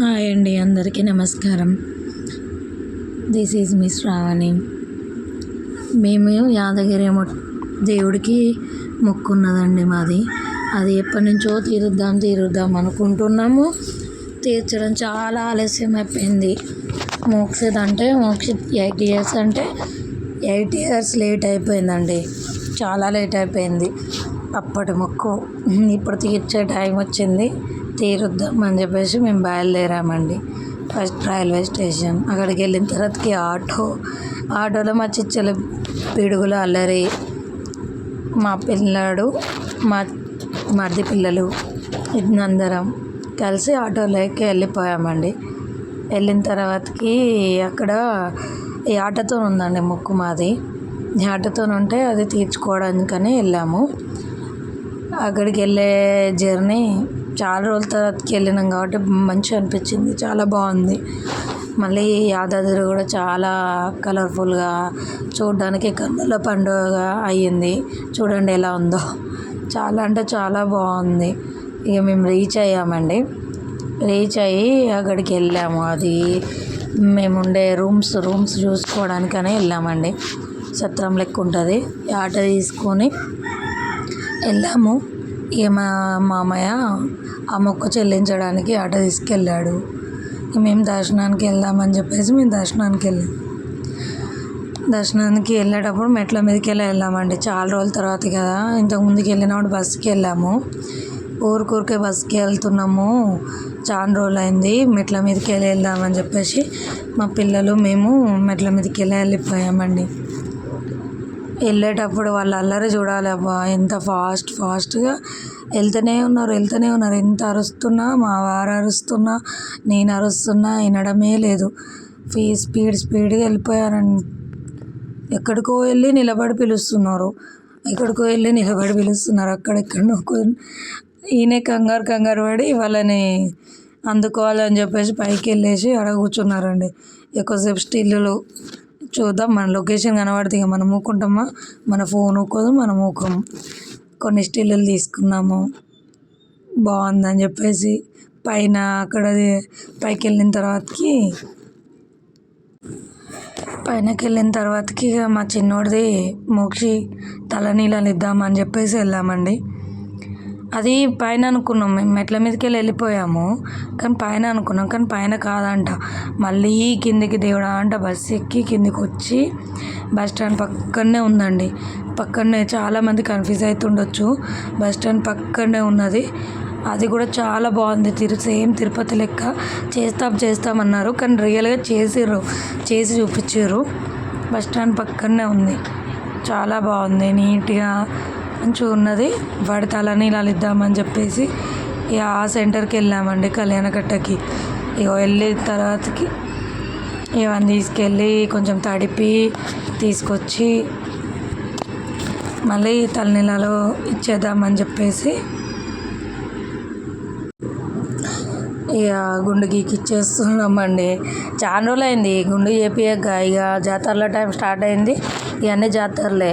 Hi అండి అందరికీ నమస్కారం. దిస్ ఈజ్ మిస్ రావణి మేము యాదగిరి దేవుడికి మొక్కు ఉన్నదండి మాది. అది ఎప్పటి నుంచో తీరుద్దాం తీరుద్దాం అనుకుంటున్నాము. తీర్చడం చాలా ఆలస్యం అయిపోయింది మోక్షిత్ అంటే మోక్షిత్ ఎయిట్ ఇయర్స్ అంటే ఎయిట్ ఇయర్స్ లేట్ అయిపోయిందండి. చాలా లేట్ అయిపోయింది. అప్పటి మొక్కు ఇప్పుడు తీర్చే టైం వచ్చింది. తీరుద్దాం అని చెప్పేసి మేము బయలుదేరామండి. First railway station. అక్కడికి వెళ్ళిన తర్వాతకి ఆటో ఆటోలో మా చిచ్చల పిడుగులు అల్లరి. మా పిల్లాడు మా మరిది పిల్లలు అందరం కలిసి ఆటోలోకి వెళ్ళిపోయామండి. వెళ్ళిన తర్వాతకి అక్కడ ఈ ఆటోతో ఉందండి ముక్కు మాది. ఈ ఆటోతో ఉంటే అది తీర్చుకోవడానికని వెళ్ళాము. అక్కడికి వెళ్ళే జర్నీ చాలా రోజుల తర్వాతకి వెళ్ళినాం కాబట్టి మంచిగా అనిపించింది. చాలా బాగుంది. మళ్ళీ యాదాద్రి కూడా చాలా కలర్ఫుల్గా చూడడానికి కన్నుల పండుగగా అయ్యింది. చూడండి ఎలా ఉందో. చాలా అంటే చాలా బాగుంది. ఇక మేము రీచ్ అయ్యామండి. రీచ్ అయ్యి అక్కడికి వెళ్ళాము. అది మేము ఉండే రూమ్స్ రూమ్స్ చూసుకోవడానికనే వెళ్ళామండి. సత్రం లెక్క ఉంటుంది. ఆటో తీసుకొని వెళ్ళాము. ఇక మా మామయ్య ఆ మొక్కు చెల్లించడానికి ఆటో తీసుకెళ్ళాడు. మేము దర్శనానికి వెళ్దామని చెప్పేసి మేము దర్శనానికి వెళ్ళాం. దర్శనానికి వెళ్ళేటప్పుడు మెట్ల మీదకి వెళ్ళి వెళ్ళామండి చాలా రోజుల తర్వాత కదా ఇంతకు ముందుకు వెళ్ళినప్పుడు బస్సుకి వెళ్ళాము. ఊరికూరికే బస్సుకి వెళ్తున్నాము. చాలా రోజులు అయింది మెట్ల మీదకి వెళ్ళి వెళ్దామని చెప్పేసి మా పిల్లలు మేము మెట్ల మీదకి వెళ్ళి వెళ్ళిపోయామండి. వెళ్ళేటప్పుడు వాళ్ళ అల్లరి చూడాలి అబ్బా ఎంత ఫాస్ట్ ఫాస్ట్గా వెళ్తూనే ఉన్నారు వెళ్తూనే ఉన్నారు. ఎంత అరుస్తున్నా మా వారు అరుస్తున్నా నేను అరుస్తున్నా వినడమే లేదు. ఫీ స్పీడ్ స్పీడ్గా వెళ్ళిపోయారండి ఎక్కడికో వెళ్ళి నిలబడి పిలుస్తున్నారు. ఎక్కడికో వెళ్ళి నిలబడి పిలుస్తున్నారు. అక్కడెక్కడ కొ- ఈయనే కంగారు కంగారు పడి వాళ్ళని అందుకోవాలని చెప్పేసి పైకి వెళ్ళేసి అక్కడ కూర్చున్నారండి. ఎక్కువసేపు స్టిల్లులు చూద్దాం. మన లొకేషన్ కనబడితే ఇక మనం ఊకుంటామా? మన ఫోన్ ఊకోదు మనం ఊకము కొన్ని స్టిల్లులు తీసుకున్నాము. బాగుందని చెప్పేసి పైన అక్కడ పైకి వెళ్ళిన తర్వాతకి పైనకి వెళ్ళిన తర్వాతకి ఇక మా చిన్నోడిది మోక్షి తలనీలాలు ఇద్దామని చెప్పేసి వెళ్ళామండి. అది పైన అనుకున్నాం మేము. మెట్ల మీదకి వెళ్ళి వెళ్ళిపోయాము. కానీ పైన అనుకున్నాం. కానీ పైన కాదంట. మళ్ళీ కిందికి దేవుడా అంట. బస్సు ఎక్కి కిందికి వచ్చి బస్ స్టాండ్ పక్కనే ఉందండి. పక్కనే చాలామంది కన్ఫ్యూజ్ అవుతుండొచ్చు బస్ స్టాండ్ పక్కనే ఉన్నది. అది కూడా చాలా బాగుంది. తిరు సేమ్ తిరుపతి లెక్క చేస్తాం చేస్తామన్నారు కానీ రియల్గా చేసిర్రు. చేసి చూపించారు బస్ స్టాండ్ పక్కనే ఉంది. చాలా బాగుంది. నీట్గా మంచిగా ఉన్నది. వాడి తలనీలాలు ఇద్దామని చెప్పేసి ఇక ఆ సెంటర్కి వెళ్ళామండి కళ్యాణకట్టకి. ఇక వెళ్ళిన తర్వాతకి ఇవన్నీ తీసుకెళ్ళి కొంచెం తడిపి తీసుకొచ్చి మళ్ళీ తలనీళ్ళలో ఇచ్చేద్దామని చెప్పేసి ఇక గుండు గీకిచ్చేస్తున్నామండి. చాలా రోజులు అయింది గుండు చేపియక ఇక జాతరల టైం స్టార్ట్ అయింది. ఇవన్నీ జాతరలే.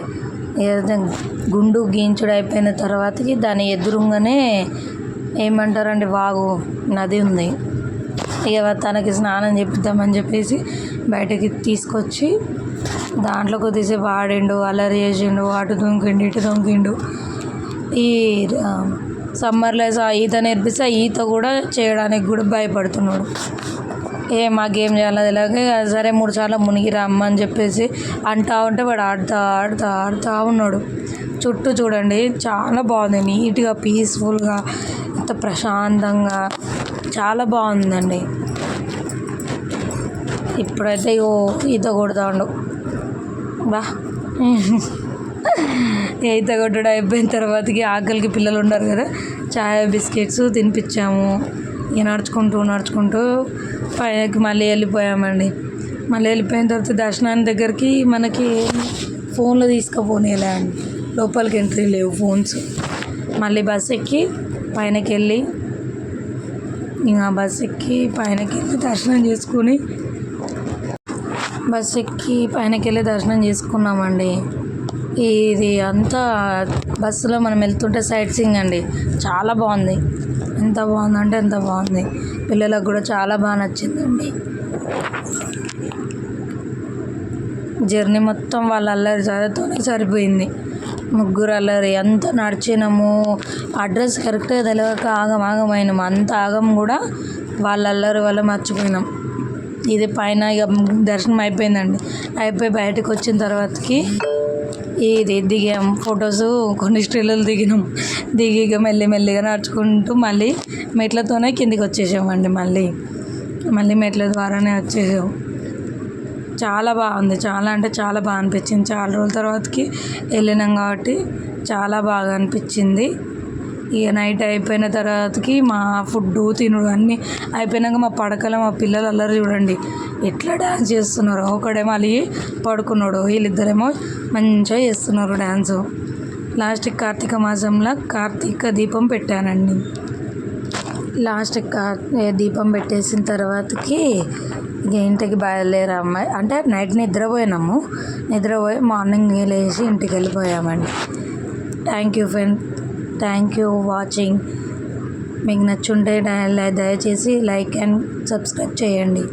గుండు గీయించుడు అయిపోయిన తర్వాతకి దాని ఎదురుగానే ఏమంటారండి వాగు నది ఉంది. ఇక తనకి స్నానం చేపిద్దామని చెప్పేసి బయటకి తీసుకొచ్చి దాంట్లో కొద్దిసేపు ఆడిండు అల్లరి చేసిండు అటు దొంకిండు ఇటు దొంకిండు ఈ ఆ, సమ్మర్లో ఈత నేర్పిస్తే ఆ ఈత కూడా చేయడానికి కూడా భయపడుతున్నాడు. ఏ మాకేం చేయాలో? తెలియక సరే మూడు సార్లు మునిగి రమ్మని చెప్పేసి అంటా ఉంటే వాడు ఆడుతా ఆడుతా ఆడుతూ ఉన్నాడు. చుట్టూ చూడండి చాలా బాగుంది. నీట్గా పీస్ఫుల్గా ఎంత ప్రశాంతంగా చాలా బాగుందండి. ఇప్పుడైతే ఇగో ఈత కొడతాడు. బా. ఈత కొట్టడం అయిపోయిన తర్వాతకి ఆకలికి పిల్లలు ఉన్నారు కదా చాయ్ బిస్కెట్స్ తినిపించాము. ఇక నడుచుకుంటూ నడుచుకుంటూ పైకి మళ్ళీ వెళ్ళిపోయామండి. మళ్ళీ వెళ్ళిపోయిన తర్వాత దర్శనాన్ని దగ్గరికి మనకి ఫోన్లు తీసుకుపోనేలా అండి. లోపలికి ఎంట్రీ లేవు ఫోన్స్. మళ్ళీ బస్ ఎక్కి పైనకి వెళ్ళి ఇంకా బస్ ఎక్కి పైనకి వెళ్ళి దర్శనం చేసుకుని బస్ ఎక్కి పైనకి వెళ్ళి దర్శనం చేసుకున్నామండి. ఇది అంతా బస్సులో మనం వెళ్తుంటే సైట్ సీయింగ్ అండి. చాలా బాగుంది. ఎంత బాగుందంటే ఎంత బాగుంది. పిల్లలకు కూడా చాలా బాగా నచ్చిందండి. జర్నీ మొత్తం వాళ్ళ అల్లరి చదువుతూనే సరిపోయింది. ముగ్గురు అల్లరి అంత నడిచినాము. అడ్రస్ కరెక్ట్గా తెలియక ఆగం ఆగమైనాము. అంత ఆగం కూడా వాళ్ళ అల్లరి వల్ల మర్చిపోయినాం. ఇది పైన ఇక దర్శనం అయిపోయిందండి. అయిపోయి బయటకు వచ్చిన తర్వాతకి ఇది దిగాం. ఫొటోస్ కొన్ని స్టిల్లులు దిగినాం. దిగి ఇక మెల్లి మెల్లిగా నడుచుకుంటూ మళ్ళీ మెట్లతోనే కిందికి వచ్చేసామండి మళ్ళీ. మళ్ళీ మెట్ల ద్వారానే వచ్చేసాం. చాలా బాగుంది. చాలా అంటే చాలా బాగా అనిపించింది. చాలా రోజుల తర్వాతకి వెళ్ళినాం కాబట్టి చాలా బాగా అనిపించింది. ఇక నైట్ అయిపోయిన తర్వాతకి మా ఫుడ్ తినుడు అన్నీ అయిపోయినాక మా పడకల మా పిల్లలు అల్లరి చూడండి. ఎట్లా డ్యాన్స్ చేస్తున్నారు. ఒకడేమో అలిగి పడుకున్నాడు. వీళ్ళిద్దరేమో మంచిగా చేస్తున్నారు డ్యాన్స్ లాస్ట్ కార్తీక మాసంలో కార్తీక దీపం పెట్టానండి. లాస్ట్ కా దీపం పెట్టేసిన తర్వాతకి ఇక ఇంటికి బయలుదేరా అమ్మాయి. అంటే నైట్ నిద్రపోయినాము. నిద్రపోయి మార్నింగ్ లేచి ఇంటికి వెళ్ళిపోయామండి. Thank you friend. Thank you watching. మీకు నచ్చుంటే దయచేసి లైక్ అండ్ సబ్స్క్రైబ్ చేయండి.